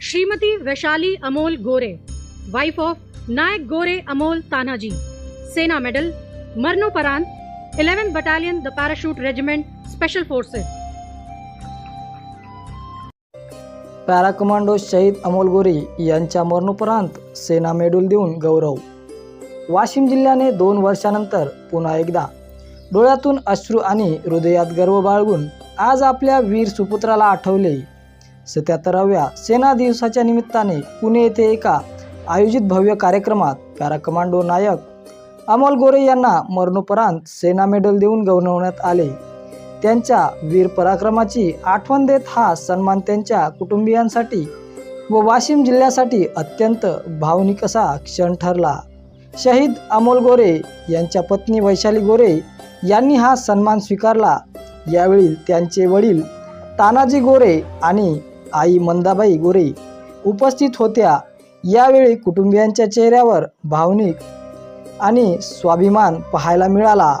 Shrimati Vaishali Amol Gore wife of Naik Gore Amol Tanaji Sena medal मरणोपरांत 11th battalion the parachute regiment special forces para commando शहीद अमोल गोरे यांच्या मरणोपरांत सेना medal देऊन गौरव. वाशिम जिल्ह्याने दोन वर्षानंतर पुन्हा एकदा डोळ्यातून अश्रू आणि हृदयात गर्व बाळगून आज आपल्या वीर सुपुत्राला आठवले. सत्याहत्तराव्या सेना दिवसाच्या निमित्ताने पुणे येथे एका आयोजित भव्य कार्यक्रमात पॅरा कमांडो नायक अमोल गोरे यांना मरणोपरांत सेना मेडल देऊन गौरवण्यात आले. त्यांच्या वीर पराक्रमाची आठवण देत हा सन्मान त्यांच्या कुटुंबियांसाठी व वाशिम जिल्ह्यासाठी अत्यंत भावनिक असा क्षण ठरला. शहीद अमोल गोरे यांच्या पत्नी वैशाली गोरे यांनी हा सन्मान स्वीकारला. यावेळी त्यांचे वडील तानाजी गोरे आणि आई मंदाबाई गोरे उपस्थित होत्या. यावेळी कुटुंबियांच्या चेहऱ्यावर भावनिक आणि स्वाभिमान पाहायला मिळाला.